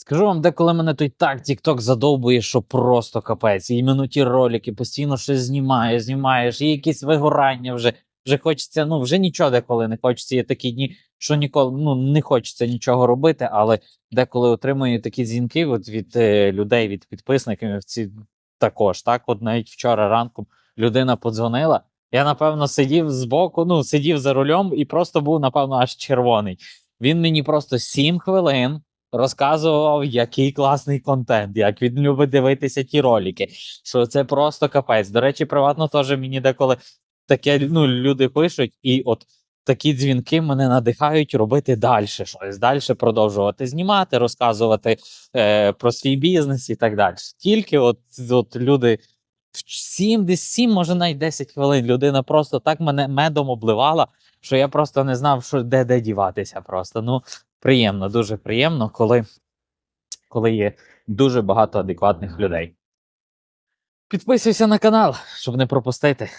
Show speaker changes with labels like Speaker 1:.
Speaker 1: Скажу вам, деколи мене той так TikTok задовбує, що просто капець. Іменно ті ролики постійно щось знімаєш, знімаєш, є якісь вигорання вже. Вже хочеться, ну вже нічого деколи не хочеться. Є такі дні, що ніколи ну не хочеться нічого робити, але деколи отримую такі дзвінки от від е, людей, від підписників ці також. Так, от навіть вчора ранком людина подзвонила. Я напевно сидів збоку, ну сидів за рулем і просто був, напевно, аж червоний. Він мені просто 7 хвилин розказував, який класний контент, як він любить дивитися ті ролики. Що це просто капець. До речі, приватно теж мені деколи таке ну, люди пишуть, і от такі дзвінки мене надихають робити далі щось, далі продовжувати знімати, розказувати е, про свій бізнес і так далі. Тільки от, от люди. В 7, десь 7, може навіть 10 хвилин людина просто так мене медом обливала, що я просто не знав, що де, де діватися. Просто ну приємно, дуже приємно, коли, коли є дуже багато адекватних людей. Підписуйся на канал, щоб не пропустити.